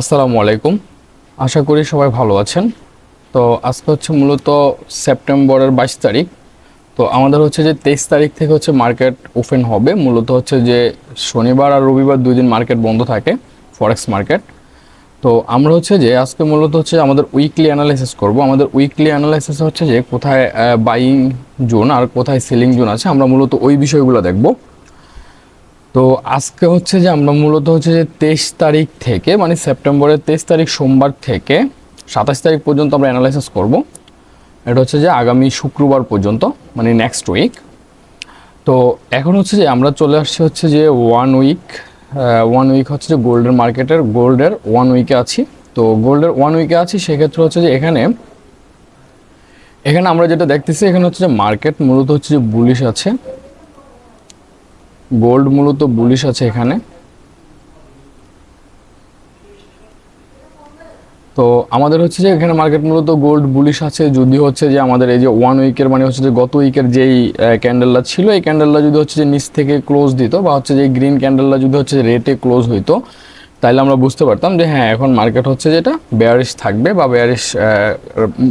আসসালামু আলাইকুম। আশা করি সবাই ভালো আছেন। তো আজকে হচ্ছে মূলত সেপ্টেম্বরের বাইশ তারিখ। তো আমাদের হচ্ছে যে তেইশ তারিখ থেকে হচ্ছে মার্কেট ওপেন হবে। মূলত হচ্ছে যে শনিবার আর রবিবার দুই দিন মার্কেট বন্ধ থাকে, ফরেক্স মার্কেট। তো আমরা হচ্ছে যে আজকে মূলত হচ্ছে আমাদের উইকলি অ্যানালাইসিস করব। আমাদের উইকলি অ্যানালাইসিস হচ্ছে যে কোথায় বাইং জোন আর কোথায় সেলিং জোন আছে, আমরা মূলত ওই বিষয়গুলো দেখব। তো আজকে হচ্ছে যে আমরা মূলত হচ্ছে যে তেইশ তারিখ থেকে মানে সেপ্টেম্বরের তেইশ তারিখ সোমবার থেকে সাতাশ তারিখ পর্যন্ত আমরা অ্যানালাইসিস করব। এটা হচ্ছে যে আগামী শুক্রবার পর্যন্ত মানে নেক্সট উইক তো এখন হচ্ছে যে আমরা চলে আসছি হচ্ছে যে ওয়ান উইক ওয়ান উইক হচ্ছে যে গোল্ডের মার্কেটের, গোল্ডের ওয়ান উইকে আছি। তো গোল্ডের ওয়ান উইকে আছি, সেক্ষেত্রে হচ্ছে যে এখানে এখানে আমরা যেটা দেখতেছি, এখানে হচ্ছে যে মার্কেট মূলত হচ্ছে যে বুলিশ আছে। গোল্ড মূলত বুলিশ আছে এখানে। তো আমাদের হচ্ছে যে এখানে মার্কেট মূলত গোল্ড বুলিশ আছে যদি হচ্ছে যে আমাদের এই যে ওয়ান উইকের মানে হচ্ছে যে গত উইকের যেই ক্যান্ডেলটা ছিল, এই ক্যান্ডেলটা যদি হচ্ছে যে নিচ থেকে ক্লোজ দিত বা হচ্ছে যে গ্রিন ক্যান্ডেলটা যদি হচ্ছে রেটে ক্লোজ হইতো তাহলে আমরা বুঝতে পারতাম যে হ্যাঁ এখন মার্কেট হচ্ছে যেটা বেয়ারিশ থাকবে বা বেয়ারিশ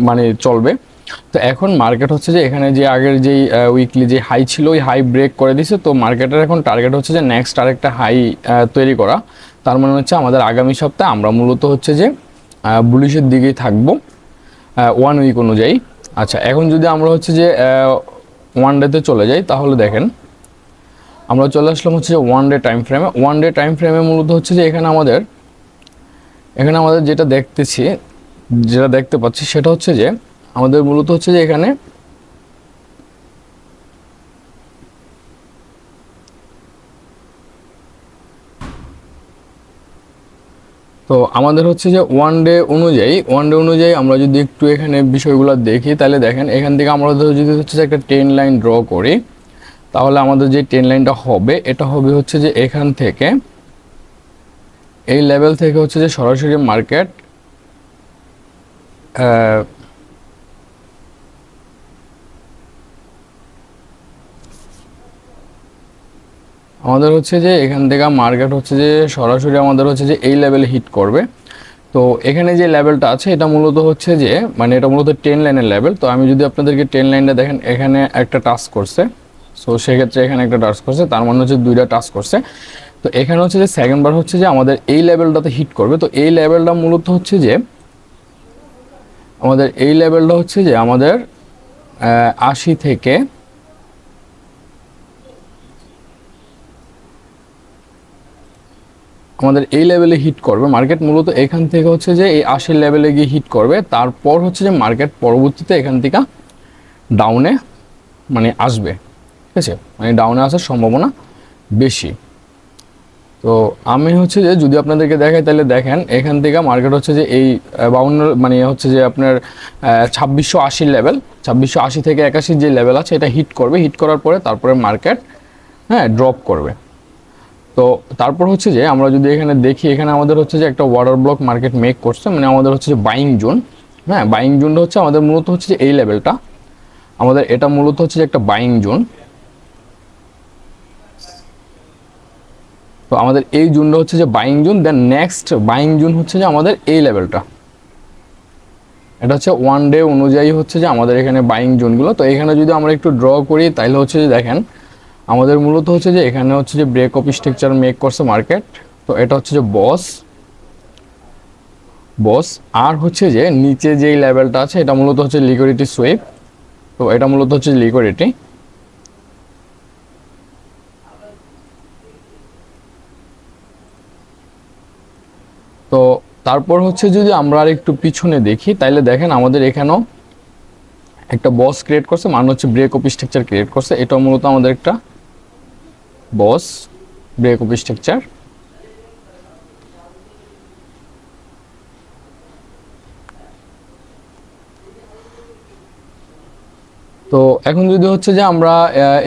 মানে চলবে। তো এখন মার্কেট হচ্ছে যে এখানে যে আগের যেই উইকলি যে হাই ছিল, ওই হাই ব্রেক করে দিছে তো মার্কেটের এখন টার্গেট হচ্ছে যে নেক্সট আরেকটা হাই তৈরি করা। তার মানে হচ্ছে আমাদের আগামী সপ্তাহে আমরা মূলত হচ্ছে যে বুলিশের দিকেই থাকব ওয়ান উইক অনুযায়ী। আচ্ছা এখন যদি আমরা হচ্ছে যে ওয়ান ডেতে চলে যাই, তাহলে দেখেন, আমরা চলে আসলাম হচ্ছে যে ওয়ান ডে টাইম ফ্রেমে ওয়ান ডে টাইম ফ্রেমে মূলত হচ্ছে যে এখানে আমাদের এখানে আমাদের যেটা দেখতেছি, যেটা দেখতে পাচ্ছি সেটা হচ্ছে যে আমাদের মূলত হচ্ছে যে এখানে তো আমাদের হচ্ছে যে ওয়ান ডে অনুযায়ী ওয়ান ডে অনুযায়ী আমরা যদি একটু এখানে বিষয়গুলো দেখি, তাহলে দেখেন এখান থেকে আমরা যদি হচ্ছে যে একটা টেন লাইন ড্র করি, তাহলে আমাদের যে টেন লাইনটা হবে, এটা হবে হচ্ছে যে এখান থেকে এই লেভেল থেকে হচ্ছে যে সরাসরি মার্কেট আমাদের হচ্ছে যে এখান থেকে মার্কেট হচ্ছে যে সরাসরি আমাদের হচ্ছে যে এই লেভেলে হিট করবে। তো এখানে যে লেভেলটা আছে, এটা মূলত হচ্ছে যে মানে এটা মূলত টেন লাইনের লেভেল তো আমি যদি আপনাদেরকে টেন লাইনটা দেখেন, এখানে একটা টাচ করছে। সো সেক্ষেত্রে এখানে একটা টাচ করছে, তার মানে হচ্ছে দুইটা টাচ করছে। তো এখানে হচ্ছে যে সেকেন্ড বার হচ্ছে যে আমাদের এই লেভেলটাতে হিট করবে। তো এই লেভেলটা মূলত হচ্ছে যে, আমাদের এই লেভেলটা হচ্ছে যে আমাদের আশি থেকে আমাদের এই লেভেলে হিট করবে। মার্কেট মূলত এখান থেকে হচ্ছে যে এই আশি লেভেলে গিয়ে হিট করবে। তারপর হচ্ছে যে মার্কেট পরবর্তীতে এখান থেকে ডাউনে মানে আসবে। ঠিক আছে? মানে ডাউনে আসার সম্ভাবনা বেশি। তো আমি হচ্ছে যে যদি আপনাদেরকে দেখাই, তাহলে দেখেন এখান থেকে মার্কেট হচ্ছে যে এই বাউন্ন মানে হচ্ছে যে আপনার ছাব্বিশশো আশির লেভেল ছাব্বিশশো আশি থেকে একাশির যে লেভেল আছে, এটা হিট করবে। হিট করার পরে তারপরে মার্কেট হ্যাঁ ড্রপ করবে। তো তারপর হচ্ছে যে আমরা যদি এখানে দেখি, এখানে আমাদের হচ্ছে যে একটা ওয়াটার ব্লক মার্কেট মেক করছে মানে আমাদের হচ্ছে যে বাইং জোন হ্যাঁ? বাইং জোনটা হচ্ছে আমাদের মূলত হচ্ছে যে এই লেভেলটা আমাদের এটা মূলত হচ্ছে যে একটা বাইং জোন তো আমাদের এই জোনটা হচ্ছে যে buying zone then next buying zone হচ্ছে যে আমাদের এই লেভেলটা এটা হচ্ছে ওয়ান ডে অনুযায়ী হচ্ছে যে আমাদের এখানে বাইং জোনগুলো তো এখানে যদি আমরা একটু ড্র করি, তাহলে হচ্ছে যে দেখেন আমাদের মূলত হচ্ছে যে এখানে হচ্ছে যে ব্রেক অফ স্ট্রাকচার মেক করছে মার্কেট তো এটা হচ্ছে যে বস বস আর হচ্ছে যে নিচে যেই লেভেলটা আছে, এটা মূলত হচ্ছে লিকুইডিটি সুইপ তো এটা মূলত হচ্ছে লিকুইডিটি তো তারপর হচ্ছে যদি আমরা আর একটু পিছনে দেখি, তাইলে দেখেন আমাদের এখানেও একটা বস ক্রিয়েট করছে মানে হচ্ছে ব্রেক অফ স্ট্রাকচার ক্রিয়েট করছে। এটা মূলত আমাদের একটা বস ব্রেক অফ স্ট্রাকচার তো এখন যদি হচ্ছে যে আমরা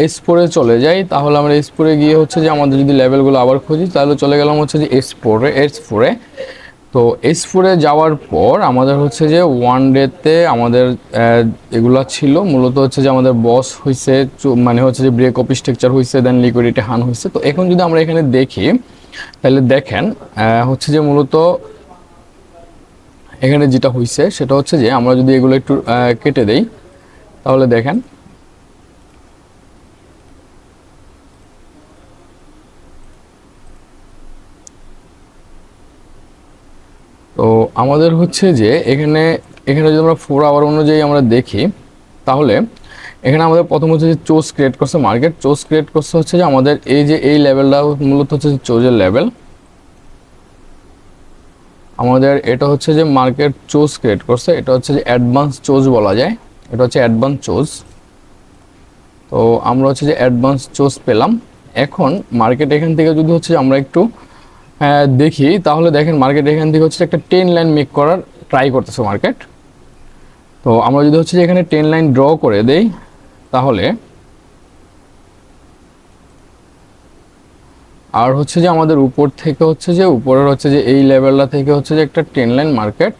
এস ফোরে চলে যাই, তাহলে আমরা এস ফোরে গিয়ে হচ্ছে যে আমাদের যদি লেভেলগুলো আবার খুঁজি, তাহলে চলে গেলাম হচ্ছে যে এস ফোরে এস ফোরে তো এস ফোরে যাওয়ার পর আমাদের হচ্ছে যে ওয়ান ডেতে আমাদের এগুলা ছিল। মূলত হচ্ছে যে আমাদের বস হয়েছে মানে হচ্ছে যে ব্রেক অফ স্ট্রাকচার হয়েছে দেন লিকুইডিটি হান হয়েছে তো এখন যদি আমরা এখানে দেখি, তাহলে দেখেন হচ্ছে যে মূলত এখানে যেটা হয়েছে সেটা হচ্ছে যে আমরা যদি এগুলো একটু কেটে দেই, তাহলে দেখেন তো আমাদের হচ্ছে যে এখানে এখানে যদি আমরা ফোর আওয়ার অনুযায়ী আমরা দেখি, তাহলে এখানে আমাদের প্রথম হচ্ছে যে চোজ ক্রিয়েট করছে মার্কেট চোজ ক্রিয়েট করছে হচ্ছে যে আমাদের এই যে এই লেভেলটা মূলত হচ্ছে চোজের লেভেল আমাদের এটা হচ্ছে যে মার্কেট চোজ ক্রিয়েট করছে, এটা হচ্ছে যে অ্যাডভান্স চোজ বলা যায়। এটা হচ্ছে অ্যাডভান্স চোজ তো আমরা হচ্ছে যে অ্যাডভান্স চোজ পেলাম। এখন মার্কেট এখান থেকে যদি হচ্ছে আমরা একটু দেখি। তাহলে দেখেন মার্কেট এখান থেকে হচ্ছে একটা টেন লাইন মেক করার ট্রাই করতেছে মার্কেট তো আমরা যদি হচ্ছে যে এখানে টেন লাইন ড্র করে দেই, তাহলে আর হচ্ছে যে আমাদের উপর থেকে হচ্ছে যে, উপরের হচ্ছে যে এই লেভেলটা থেকে হচ্ছে যে একটা টেন লাইন মার্কেট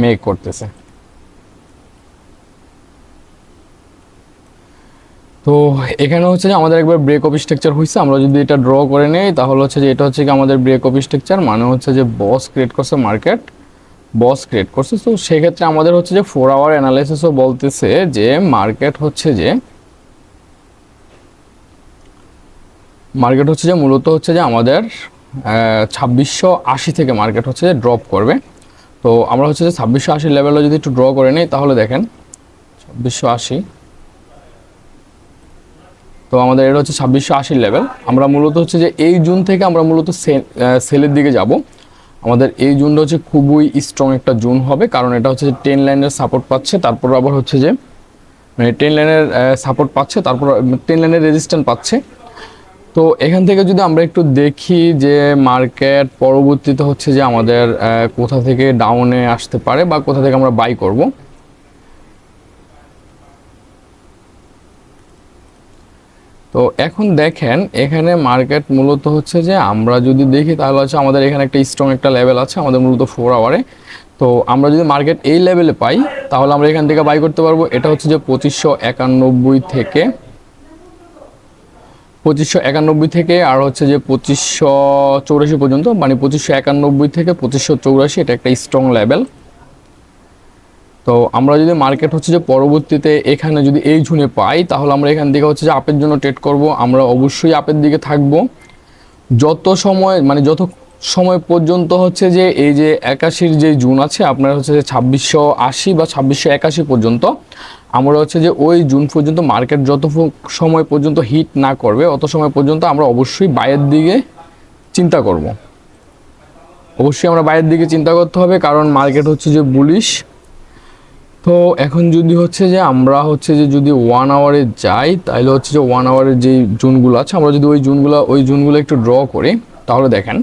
মেক করতেছে। তো এখানে হচ্ছে যে আমাদের একবার ব্রেক অফ স্ট্রাকচার হয়েছে আমরা যদি এটা ড্র করে নেই, তাহলে হচ্ছে যে এটা হচ্ছে কি আমাদের ব্রেক অফ স্ট্রাকচার মানে হচ্ছে যে বস ক্রিয়েট করছে মার্কেট বস ক্রিয়েট করছে। তো সেক্ষেত্রে আমাদের হচ্ছে যে ফোর আওয়ার অ্যানালাইসিসও বলতেছে যে মার্কেট হচ্ছে যে মার্কেট হচ্ছে যে মূলত হচ্ছে যে আমাদের ছাব্বিশশো আশি থেকে মার্কেট হচ্ছে যে ড্রপ করবে। তো আমরা হচ্ছে যে ছাব্বিশশো আশি লেভেলে যদি একটু ড্র করে নিই, তাহলে দেখেন, ছাব্বিশশো আশি তো আমাদের এটা হচ্ছে ছাব্বিশশো আশি লেভেল আমরা মূলত হচ্ছে যে এই জুন থেকে আমরা মূলত সেলের দিকে যাব। আমাদের এই জুনটা হচ্ছে খুবই স্ট্রং একটা জুন হবে, কারণ এটা হচ্ছে যে টেন লাইনের সাপোর্ট পাচ্ছে, তারপর আবার হচ্ছে যে মানে টেন লাইনের সাপোর্ট পাচ্ছে, তারপর টেন লাইনের রেজিস্ট্যান্ট পাচ্ছে। তো এখান থেকে যদি আমরা একটু দেখি যে মার্কেট পরবর্তীতে হচ্ছে যে আমাদের কোথা থেকে ডাউনে আসতে পারে বা কোথা থেকে আমরা বাই করব তো এখন দেখেন, এখানে মার্কেট মূলত হচ্ছে যে আমরা যদি দেখি তাহলে হচ্ছে আমাদের এখানে একটা স্ট্রং একটা লেভেল আছে, আমাদের মূলত ফোর আওয়ারে তো আমরা যদি মার্কেট এই লেভেলে পাই, তাহলে আমরা এখান থেকে বাই করতে পারব। এটা হচ্ছে যে পঁচিশশো একানব্বই থেকে, পঁচিশশো একানব্বই থেকে আর হচ্ছে যে পঁচিশশো চৌরাশি পর্যন্ত মানে পঁচিশশো একানব্বই থেকে পঁচিশশো চৌরাশি, এটা একটা স্ট্রং লেভেল তো আমরা যদি মার্কেট হচ্ছে যে পরবর্তীতে এখানে যদি এই ঝুনে পাই, তাহলে আমরা এখান থেকে হচ্ছে যে আপের জন্য ট্রেড করব। আমরা অবশ্যই আপের দিকে থাকব। যত সময় মানে যত সময় পর্যন্ত হচ্ছে যে এই যে একাশির যে জুন আছে, আপনার হচ্ছে যে ছাব্বিশশো আশি বা ছাব্বিশশো একাশি পর্যন্ত, আমরা হচ্ছে যে ওই জুন পর্যন্ত মার্কেট যত সময় পর্যন্ত হিট না করবে, অত সময় পর্যন্ত আমরা অবশ্যই বাইরের দিকে চিন্তা করব। অবশ্যই আমরা বাইরের দিকে চিন্তা করতে হবে, কারণ মার্কেট হচ্ছে যে বুলিশ তো এখন যদি হচ্ছে যে আমরা হচ্ছে যে যদি ওয়ান আওয়ারে যাই তাহলে হচ্ছে যে ওয়ান আওয়ারের যে জুনগুলো আছে, আমরা যদি ওই জুনগুলো ওই জুনগুলো একটু ড্র করি, তাহলে দেখেন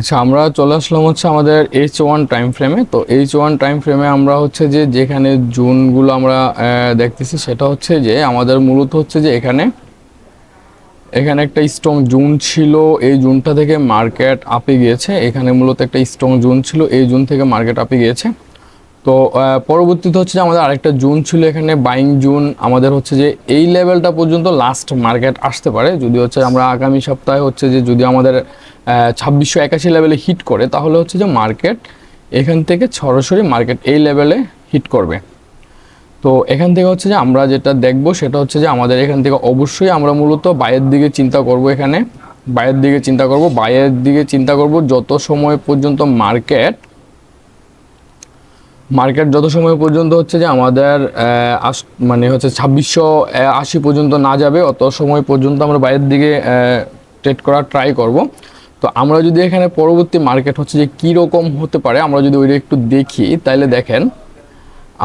আচ্ছা আমরা চলে আসলাম হচ্ছে আমাদের এইচ ওয়ান টাইম ফ্রেমে তো এইচ ওয়ান টাইম ফ্রেমে আমরা হচ্ছে যে, যেখানে জুনগুলো আমরা দেখতেছি সেটা হচ্ছে যে, আমাদের মূলত হচ্ছে যে এখানে এখানে একটা স্ট্রং জুন ছিল, এই জুনটা থেকে মার্কেট আপে গিয়েছে। এখানে মূলত একটা স্ট্রং জুন ছিল, এই জুন থেকে মার্কেট আপে গিয়েছে। তো পরবর্তীতে হচ্ছে যে আমাদের আরেকটা জুন ছিল এখানে বাইং জুন, আমাদের হচ্ছে যে এই লেভেলটা পর্যন্ত লাস্ট মার্কেট আসতে পারে। যদি হচ্ছে আমরা আগামী সপ্তাহে হচ্ছে যে যদি আমাদের ছাব্বিশশো একাশি লেভেলে হিট করে, তাহলে হচ্ছে যে মার্কেট এখান থেকে সরাসরি মার্কেট এই লেভেলে হিট করবে। তো এখান থেকে হচ্ছে যে আমরা যেটা দেখব সেটা হচ্ছে যে আমাদের এখান থেকে অবশ্যই আমরা মূলত বাইরের দিকে চিন্তা করব এখানে। বাইরের দিকে চিন্তা করব বাইরের দিকে চিন্তা করব যত সময় পর্যন্ত মার্কেট মার্কেট যত সময় পর্যন্ত হচ্ছে যে আমাদের মানে হচ্ছে ছাব্বিশশো আশি পর্যন্ত না যাবে, অত সময় পর্যন্ত আমরা বাইরের দিকে ট্রেড করার ট্রাই করব। তো আমরা যদি এখানে পরবর্তী মার্কেট হচ্ছে যে কী রকম হতে পারে, আমরা যদি ওইটা একটু দেখি তাহলে দেখেন,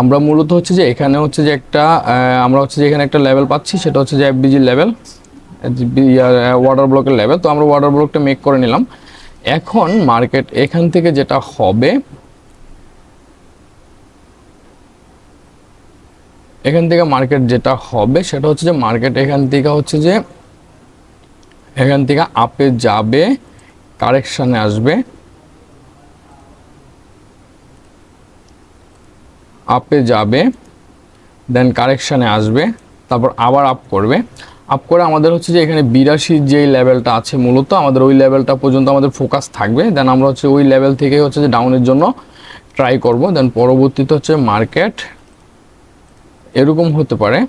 আমরা মূলত হচ্ছে যে এখানে হচ্ছে যে একটা আমরা হচ্ছে যে এখানে একটা লেভেল পাচ্ছি, সেটা হচ্ছে যে এফবিজি লেভেল ওয়াটার ব্লকের লেভেল তো আমরা ওয়াটার ব্লকটা মেক করে নিলাম। এখন মার্কেট এখান থেকে যেটা হবে এখান থেকে মার্কেট যেটা হবে সেটা হচ্ছে যে মার্কেট এখান থেকে হচ্ছে যে, এখান থেকে আপে যাবে কারেকশানে আসবে। আপে যাবে দেন কারেকশানে আসবে, তারপর আবার আপ করবে। আপ করে আমাদের হচ্ছে যে এখানে বিরাশির যেই লেভেলটা আছে মূলত, আমাদের ওই লেভেলটা পর্যন্ত আমাদের ফোকাস থাকবে। দেন আমরা হচ্ছে ওই লেভেল থেকে হচ্ছে যে ডাউনের জন্য ট্রাই করব। দেন পরবর্তীতে হচ্ছে মার্কেট এরকম হতে পারে।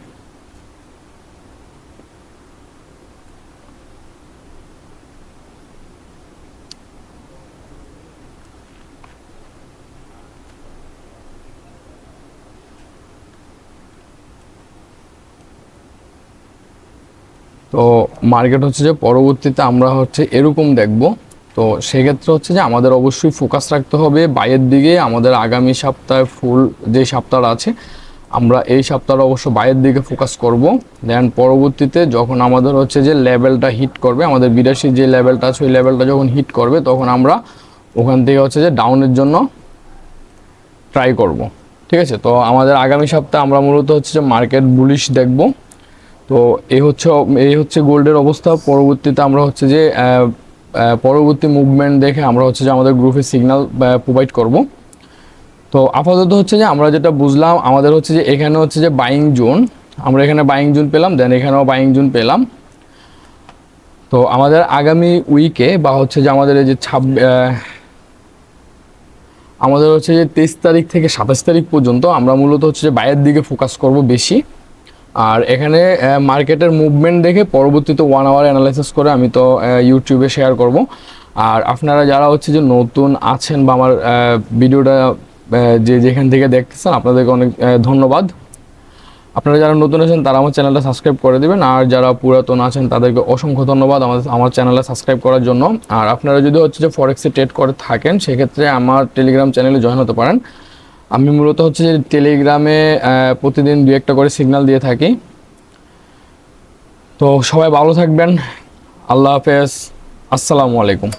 তো মার্কেট হচ্ছে যে পরবর্তীতে আমরা হচ্ছে এরকম দেখব। তো সেক্ষেত্রে হচ্ছে যে আমাদের অবশ্যই ফোকাস রাখতে হবে। বাইয়ের দিকে আমাদের আগামী সপ্তাহে ফুল যে সপ্তাহটা আছে আমরা এই সপ্তাহে অবশ্য বাইরের দিকে ফোকাস করব। দেন পরবর্তীতে যখন আমাদের হচ্ছে যে লেভেলটা হিট করবে, আমাদের বিরাশি যে লেভেলটা আছে, ওই লেভেলটা যখন হিট করবে, তখন আমরা ওখান থেকে হচ্ছে যে ডাউনের জন্য ট্রাই করব। ঠিক আছে? তো আমাদের আগামী সপ্তাহে আমরা মূলত হচ্ছে যে মার্কেট বুলিশ দেখব। তো এই হচ্ছে এই হচ্ছে গোল্ডের অবস্থা। পরবর্তীতে আমরা হচ্ছে যে পরবর্তী মুভমেন্ট দেখে আমরা হচ্ছে যে আমাদের গ্রুপে সিগন্যাল প্রোভাইড করব। তো আপাতত হচ্ছে যে আমরা যেটা বুঝলাম, আমাদের হচ্ছে যে এখানে হচ্ছে যে বাইং জোন আমরা এখানে বাইং জোন পেলাম দেন এখানেও বাইং জোন পেলাম। তো আমাদের আগামী উইকে বা হচ্ছে যে আমাদের এই যে ছাব আমাদের হচ্ছে যে তেইশ তারিখ থেকে সাতাশ তারিখ পর্যন্ত আমরা মূলত হচ্ছে যে বাইরের দিকে ফোকাস করব বেশি। আর এখানে মার্কেটের মুভমেন্ট দেখে পরবর্তীতে ওয়ান আওয়ার অ্যানালাইসিস করে আমি তো ইউটিউবে শেয়ার করব। আর আপনারা যারা হচ্ছে যে নতুন আছেন বা আমার ভিডিওটা যে যেখান থেকে দেখতেছেন, আপনাদেরকে অনেক ধন্যবাদ। আপনারা যারা নতুন আছেন, তারা আমার চ্যানেলটা সাবস্ক্রাইব করে দেবেন। আর যারা পুরাতন আছেন, তাদেরকে অসংখ্য ধন্যবাদ আমাদের, আমার চ্যানেলটা সাবস্ক্রাইব করার জন্য। আর আপনারা যদি হচ্ছে যে ফরেক্সে ট্রেড করে থাকেন, সেক্ষেত্রে আমার টেলিগ্রাম চ্যানেলে জয়েন হতে পারেন। আমি মূলত হচ্ছে যে টেলিগ্রামে প্রতিদিন দু একটা করে সিগন্যাল দিয়ে থাকি। তো সবাই ভালো থাকবেন। আল্লাহ হাফেজ। আসসালামু আলাইকুম।